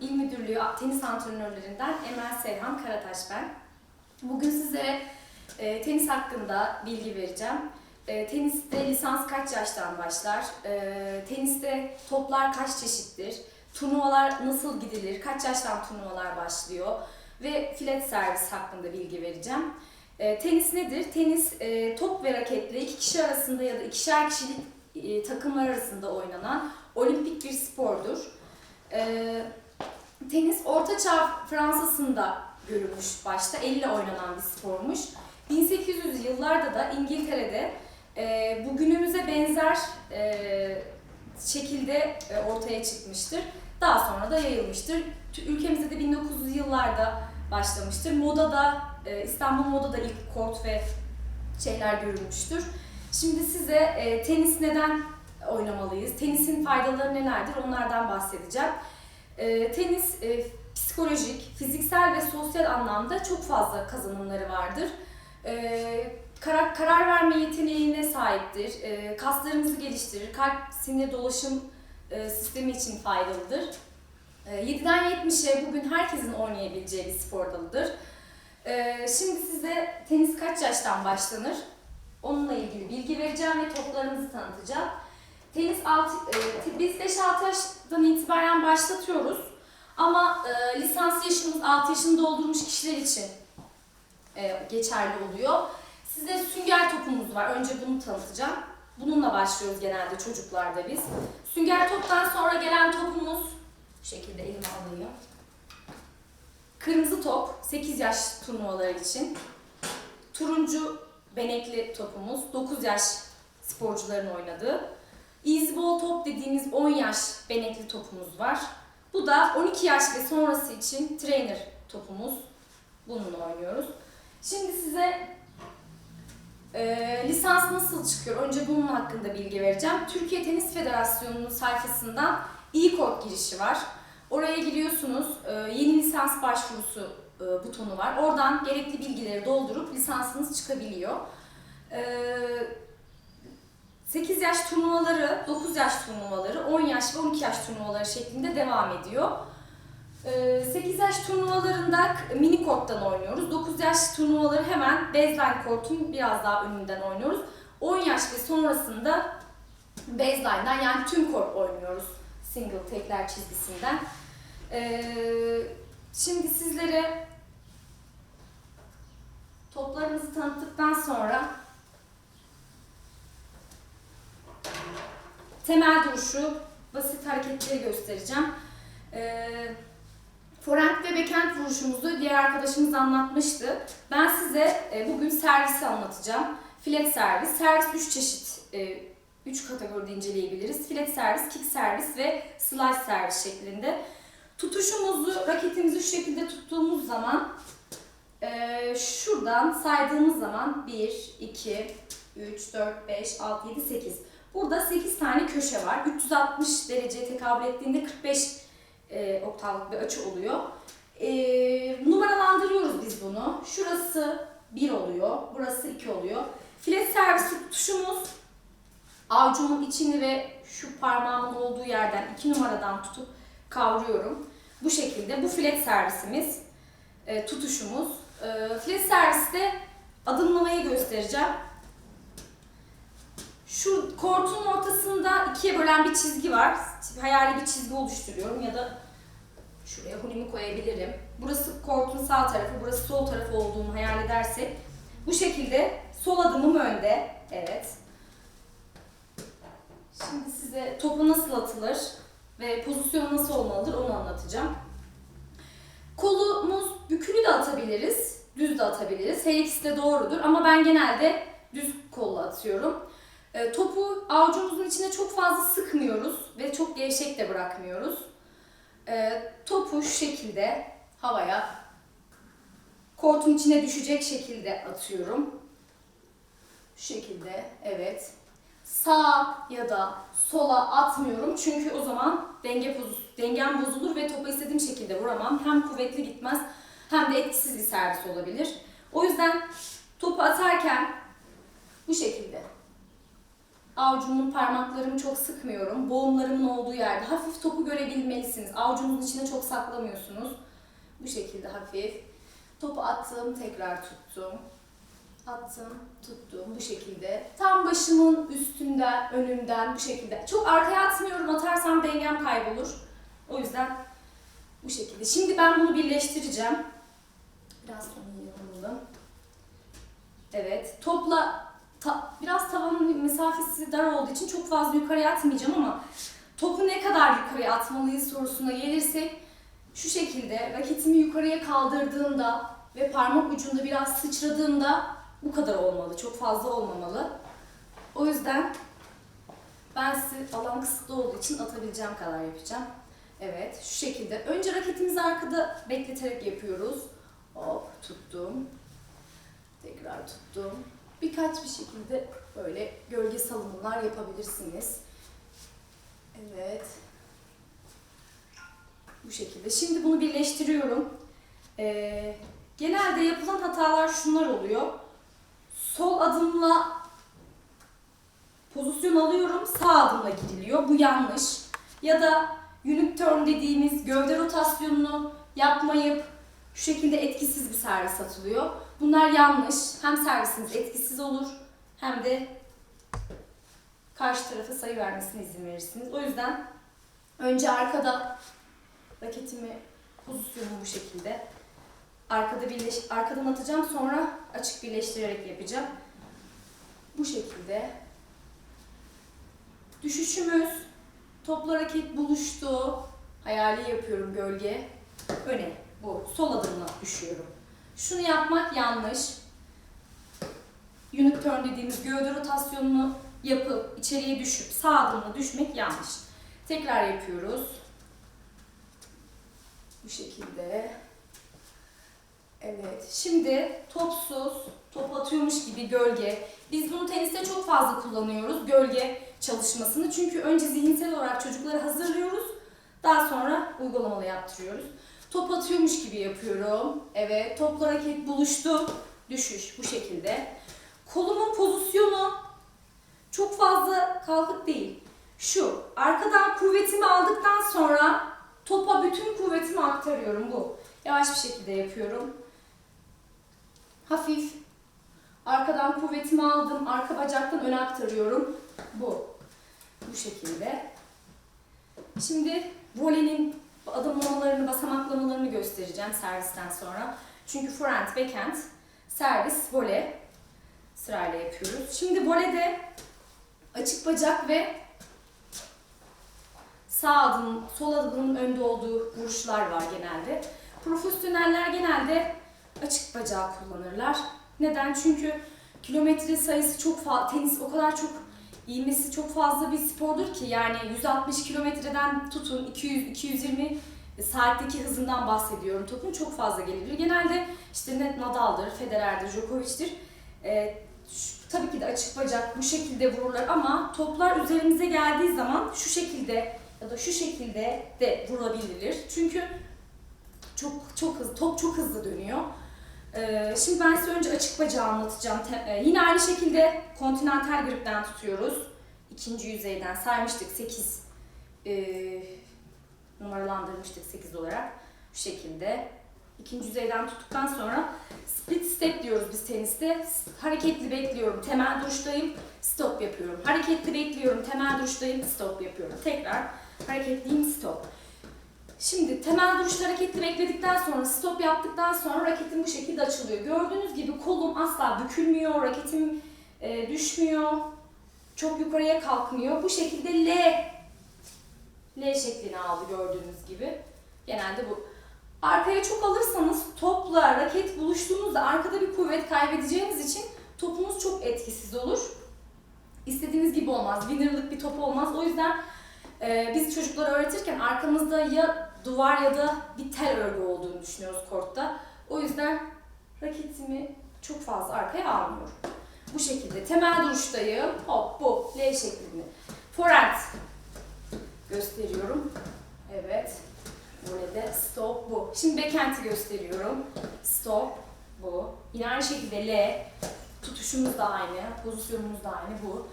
İl Müdürlüğü tenis antrenörlerinden Emel Seyhan Karataş ben. Bugün size e, tenis hakkında bilgi vereceğim. E, teniste lisans kaç yaştan başlar? E, teniste toplar kaç çeşittir? Turnuvalar nasıl gidilir? Kaç yaştan turnuvalar başlıyor? Ve filet servis hakkında bilgi vereceğim. E, tenis nedir? Tenis e, top ve raketle iki kişi arasında ya da ikişer kişilik e, takımlar arasında oynanan olimpik bir spordur. E, Tenis Orta Çağ Fransa'sında görülmüş başta, elle oynanan bir spormuş. 1800 yıllarda da İngiltere'de e, bugünümüze benzer e, şekilde e, ortaya çıkmıştır. Daha sonra da yayılmıştır. Ülkemizde de 1900'lü yıllarda başlamıştır. Modada, e, İstanbul Moda'da ilk kort ve şeyler görülmüştür. Şimdi size e, tenis neden oynamalıyız, tenisin faydaları nelerdir onlardan bahsedeceğim. E, tenis e, psikolojik, fiziksel ve sosyal anlamda çok fazla kazanımları vardır. E, karar, karar verme yeteneğine sahiptir. E, kaslarımızı geliştirir. Kalp, sinir, dolaşım e, sistemi için faydalıdır. E, 7'den 70'e bugün herkesin oynayabileceği bir spor dalıdır. E, şimdi size tenis kaç yaştan başlanır? Onunla ilgili bilgi vereceğim ve toplarımızı tanıtacağım. Tenis alt, e, biz 5-6 yaştan itibaren başlatıyoruz. Ama e, lisans yaşımız 6 yaşını doldurmuş kişiler için e, geçerli oluyor. Size sünger topumuz var. Önce bunu tanıtacağım. Bununla başlıyoruz genelde çocuklarda biz. Sünger toptan sonra gelen topumuz bu şekilde elime alayım. Kırmızı top 8 yaş turnuvaları için. Turuncu benekli topumuz 9 yaş sporcuların oynadığı. Ball top dediğimiz 10 yaş benekli topumuz var. Bu da 12 yaş ve sonrası için trainer topumuz. Bununla oynuyoruz. Şimdi size e, lisans nasıl çıkıyor? Önce bunun hakkında bilgi vereceğim. Türkiye Tenis Federasyonu'nun sayfasından e-court girişi var. Oraya giriyorsunuz. E, yeni lisans başvurusu e, butonu var. Oradan gerekli bilgileri doldurup lisansınız çıkabiliyor. E, 8 yaş turnuvaları, 9 yaş turnuvaları, 10 yaş ve 12 yaş turnuvaları şeklinde devam ediyor. Ee, 8 yaş turnuvalarında mini korttan oynuyoruz. 9 yaş turnuvaları hemen baseline kortun biraz daha önünden oynuyoruz. 10 yaş ve sonrasında baseline'dan yani tüm kort oynuyoruz. Single tekler çizgisinden. Ee, şimdi sizlere toplarımızı tanıttıktan sonra temel duruşu, basit hareketleri göstereceğim. Forehand ve backhand vuruşumuzu diğer arkadaşımız anlatmıştı. Ben size e, bugün servisi anlatacağım. Filet servis. Servis 3 çeşit, 3 kategoride inceleyebiliriz. Filet servis, kick servis ve slice servis şeklinde. Tutuşumuzu, raketimizi şu şekilde tuttuğumuz zaman e, şuradan saydığımız zaman 1, 2, 3, 4, 5, 6, 7, 8. Burada 8 tane köşe var. 360 dereceye tekabül ettiğinde 45 e, oktavlık bir açı oluyor. E, numaralandırıyoruz biz bunu. Şurası 1 oluyor, burası 2 oluyor. Filet servisi tutuşumuz avucumun içini ve şu parmağımın olduğu yerden 2 numaradan tutup kavruyorum. Bu şekilde bu filet servisimiz, e, tutuşumuz. E, filet serviste adımlamayı göstereceğim. Şu kortun ortasında ikiye bölen bir çizgi var. Hayali bir çizgi oluşturuyorum ya da şuraya hulimi koyabilirim. Burası kortun sağ tarafı, burası sol tarafı olduğunu hayal edersek bu şekilde sol adımım önde. Evet. Şimdi size topu nasıl atılır ve pozisyon nasıl olmalıdır onu anlatacağım. Kolumuz bükülü de atabiliriz, düz de atabiliriz. Her ikisi de doğrudur ama ben genelde düz kolla atıyorum. E, topu avucumuzun içine çok fazla sıkmıyoruz ve çok gevşek de bırakmıyoruz. E, topu şu şekilde havaya kortun içine düşecek şekilde atıyorum. Şu şekilde, evet. Sağa ya da sola atmıyorum çünkü o zaman denge boz, dengem bozulur ve topa istediğim şekilde vuramam. Hem kuvvetli gitmez hem de etkisiz bir servis olabilir. O yüzden topu atarken bu şekilde Avucumun parmaklarımı çok sıkmıyorum. Boğumlarımın olduğu yerde hafif topu görebilmelisiniz. Avucunuzun içine çok saklamıyorsunuz. Bu şekilde hafif. Topu attım, tekrar tuttum. Attım, tuttum bu şekilde. Tam başımın üstünden, önümden bu şekilde. Çok arkaya atmıyorum, atarsam dengem kaybolur. O yüzden bu şekilde. Şimdi ben bunu birleştireceğim. Biraz sonra alalım. Evet, topla ta- biraz tavanın mesafesi dar olduğu için çok fazla yukarıya atmayacağım ama topu ne kadar yukarıya atmalıyız sorusuna gelirsek şu şekilde raketimi yukarıya kaldırdığımda ve parmak ucunda biraz sıçradığımda bu kadar olmalı. Çok fazla olmamalı. O yüzden ben size alan kısıtlı olduğu için atabileceğim kadar yapacağım. Evet, şu şekilde. Önce raketimizi arkada bekleterek yapıyoruz. Hop, tuttum. Tekrar tuttum. Birkaç bir şekilde böyle gölge salınımlar yapabilirsiniz. Evet. Bu şekilde. Şimdi bunu birleştiriyorum. Ee, genelde yapılan hatalar şunlar oluyor. Sol adımla pozisyon alıyorum, sağ adımla giriliyor. Bu yanlış. Ya da unique turn dediğimiz gövde rotasyonunu yapmayıp şu şekilde etkisiz bir servis atılıyor. Bunlar yanlış. Hem servisiniz etkisiz olur hem de karşı tarafa sayı vermesine izin verirsiniz. O yüzden önce arkada raketimi pozisyonumu bu şekilde arkada birleş arkadan atacağım sonra açık birleştirerek yapacağım. Bu şekilde düşüşümüz topla raket buluştu. Hayali yapıyorum gölge. Öne bu sol adımla düşüyorum. Şunu yapmak yanlış. Unique turn dediğimiz gövde rotasyonunu yapıp içeriye düşüp sağ adımla düşmek yanlış. Tekrar yapıyoruz. Bu şekilde. Evet. Şimdi topsuz, top atıyormuş gibi gölge. Biz bunu teniste çok fazla kullanıyoruz. Gölge çalışmasını. Çünkü önce zihinsel olarak çocukları hazırlıyoruz. Daha sonra uygulamalı yaptırıyoruz. Top atıyormuş gibi yapıyorum. Evet. Topla hareket buluştu. Düşüş bu şekilde. Kolumun pozisyonu çok fazla kalkık değil. Şu. Arkadan kuvvetimi aldıktan sonra topa bütün kuvvetimi aktarıyorum bu. Yavaş bir şekilde yapıyorum. Hafif. Arkadan kuvvetimi aldım. Arka bacaktan öne aktarıyorum. Bu. Bu şekilde. Şimdi volenin adımlamalarını, basamaklamalarını göstereceğim servisten sonra. Çünkü forehand, backhand, servis, vole sırayla yapıyoruz. Şimdi volede açık bacak ve sağ adım, sol adımın önde olduğu vuruşlar var genelde. Profesyoneller genelde açık bacağı kullanırlar. Neden? Çünkü kilometre sayısı çok fazla, tenis o kadar çok ivmesi çok fazla bir spordur ki yani 160 kilometreden tutun 200-220 saatteki hızından bahsediyorum topun çok fazla gelir. Genelde işte net Nadal'dır, Federer'dir, Djokovic'tir. Şu- tabii ki de açık bacak bu şekilde vururlar ama toplar üzerimize geldiği zaman şu şekilde ya da şu şekilde de vurabilir. Çünkü çok çok hızlı, top çok hızlı dönüyor. Ee, şimdi ben size önce açık bacağı anlatacağım. E, yine aynı şekilde kontinental gripten tutuyoruz. İkinci yüzeyden saymıştık 8 numaralandırmıştık 8 olarak. Şu şekilde. İkinci yüzeyden tuttuktan sonra split step diyoruz biz teniste. Hareketli bekliyorum, temel duruştayım, stop yapıyorum. Hareketli bekliyorum, temel duruştayım, stop yapıyorum. Tekrar hareketliyim, stop. Şimdi temel duruşta hareketli bekledikten sonra stop yaptıktan sonra raketim bu şekilde açılıyor. Gördüğünüz gibi kolum asla bükülmüyor, raketim e, düşmüyor, çok yukarıya kalkmıyor. Bu şekilde L L şeklini aldı gördüğünüz gibi. Genelde bu. Arkaya çok alırsanız topla raket buluştuğunuzda arkada bir kuvvet kaybedeceğiniz için topunuz çok etkisiz olur. İstediğiniz gibi olmaz. Winner'lık bir top olmaz. O yüzden ee, biz çocuklara öğretirken arkamızda ya duvar ya da bir tel örgü olduğunu düşünüyoruz kortta. O yüzden raketimi çok fazla arkaya almıyorum. Bu şekilde temel duruştayım. Hop bu L şeklinde. Forehand gösteriyorum. Evet. Burada stop bu. Şimdi backhand'i gösteriyorum. Stop bu. Yine aynı şekilde L. Tutuşumuz da aynı. Pozisyonumuz da aynı bu.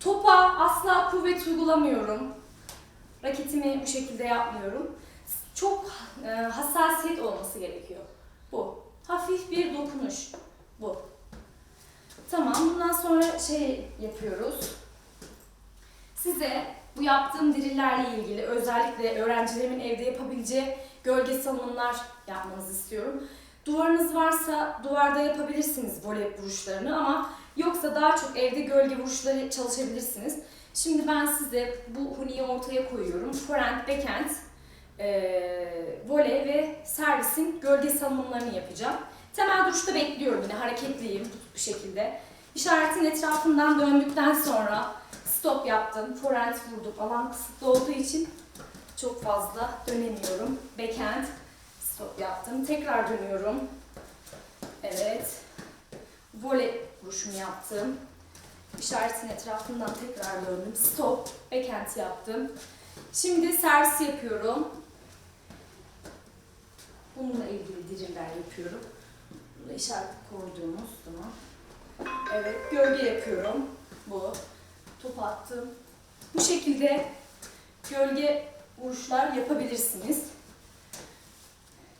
Topa asla kuvvet uygulamıyorum. Raketimi bu şekilde yapmıyorum. Çok e, hassasiyet olması gerekiyor. Bu. Hafif bir dokunuş. Bu. Tamam. Bundan sonra şey yapıyoruz. Size bu yaptığım dirillerle ilgili özellikle öğrencilerimin evde yapabileceği gölge salınımlar yapmanızı istiyorum. Duvarınız varsa duvarda yapabilirsiniz voley vuruşlarını ama yoksa daha çok evde gölge vuruşları çalışabilirsiniz. Şimdi ben size bu huniyi ortaya koyuyorum. Forehand, backhand, eee voley ve servisin gölge salınımlarını yapacağım. Temel duruşta bekliyorum yine hareketliyim bu şekilde. İşaretin etrafından döndükten sonra stop yaptım. Forehand vurdum. Alan kısıtlı olduğu için çok fazla dönemiyorum. Backhand stop yaptım. Tekrar dönüyorum. Evet. Voley vuruşumu yaptım. İşaretin etrafından tekrar döndüm. Stop. Backhand yaptım. Şimdi servis yapıyorum. Bununla ilgili diriller yapıyorum. Burada işaret koyduğumuz zaman. Evet, gölge yapıyorum. Bu. Top attım. Bu şekilde gölge vuruşlar yapabilirsiniz.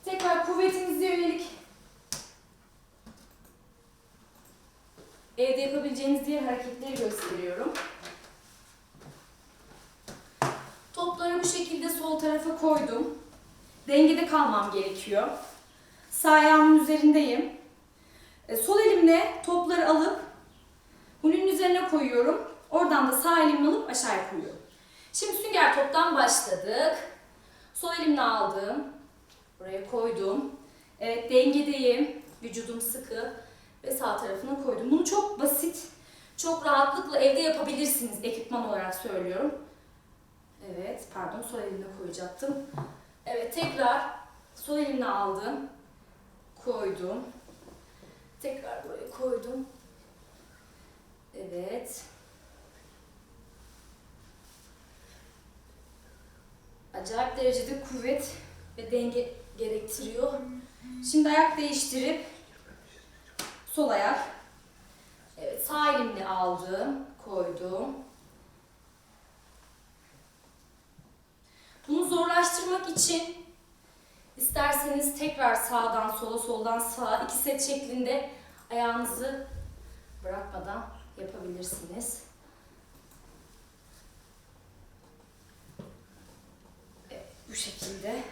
Tekrar kuvvetinize yönelik evde yapabileceğiniz diğer hareketleri gösteriyorum. Topları bu şekilde sol tarafa koydum. Dengede kalmam gerekiyor. Sağ ayağımın üzerindeyim. E, Sol elimle topları alıp huninin üzerine koyuyorum. Oradan da sağ elimle alıp aşağıya koyuyorum. Şimdi sünger toptan başladık. Sol elimle aldım. Buraya koydum. Evet dengedeyim. Vücudum sıkı ve sağ tarafına koydum. Bunu çok basit, çok rahatlıkla evde yapabilirsiniz ekipman olarak söylüyorum. Evet, pardon sol elimle koyacaktım. Evet, tekrar sol elimle aldım. Koydum. Tekrar buraya koydum. Evet. Acayip derecede kuvvet ve denge gerektiriyor. Şimdi ayak değiştirip sol ayak. Evet, sağ elimle aldım, koydum. Bunu zorlaştırmak için isterseniz tekrar sağdan sola, soldan sağa iki set şeklinde ayağınızı bırakmadan yapabilirsiniz. Evet, bu şekilde.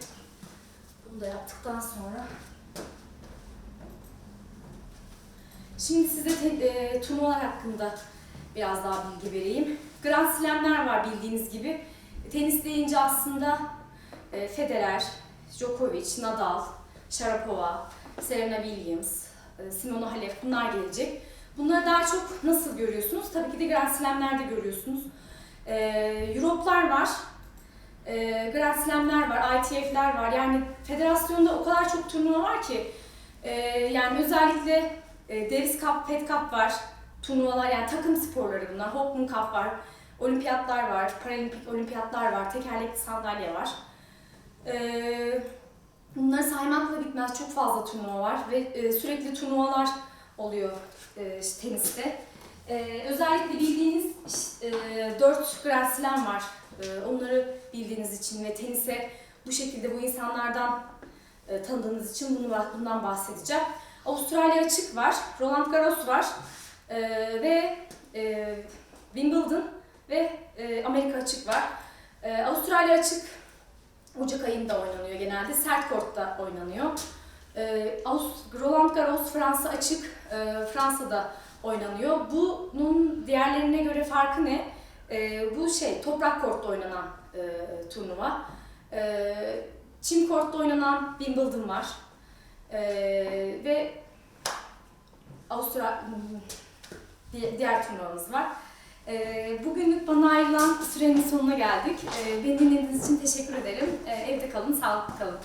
Bunu da yaptıktan sonra Şimdi size te- e, turnuvalar hakkında biraz daha bilgi vereyim. Grand Slam'ler var bildiğiniz gibi. Tenis deyince aslında e, Federer, Djokovic, Nadal, Sharapova, Serena Williams, e, Simona Halep bunlar gelecek. Bunları daha çok nasıl görüyorsunuz? Tabii ki de Grand Slam'lerde görüyorsunuz. E, Europe'lar var, e, Grand Slam'ler var, ITF'ler var. Yani federasyonda o kadar çok turnuva var ki e, yani özellikle e, Davis Cup, Fed Cup var. Turnuvalar yani takım sporları bunlar. Hopman Cup var. Olimpiyatlar var. Paralimpik olimpiyatlar var. Tekerlekli sandalye var. E, bunları saymakla bitmez. Çok fazla turnuva var ve e, sürekli turnuvalar oluyor e, teniste. E, özellikle bildiğiniz e, 4 Grand Slam var. E, onları bildiğiniz için ve tenise bu şekilde bu insanlardan e, tanıdığınız için bunu bundan bahsedeceğim. Avustralya açık var, Roland Garros var e, ve e, Wimbledon ve e, Amerika açık var. E, Avustralya açık Ocak ayında oynanıyor genelde. Sert kortta oynanıyor. E, Roland Garros Fransa açık, e, Fransa'da oynanıyor. Bunun diğerlerine göre farkı ne? E, bu şey toprak kortta oynanan e, turnuva. E, çim kortta oynanan Wimbledon var. Ee, ve Avustra di- diğer turnuvamız var. Ee, bugünlük bana ayrılan sürenin sonuna geldik. Ee, beni dinlediğiniz için teşekkür ederim. Ee, evde kalın, sağlıklı kalın.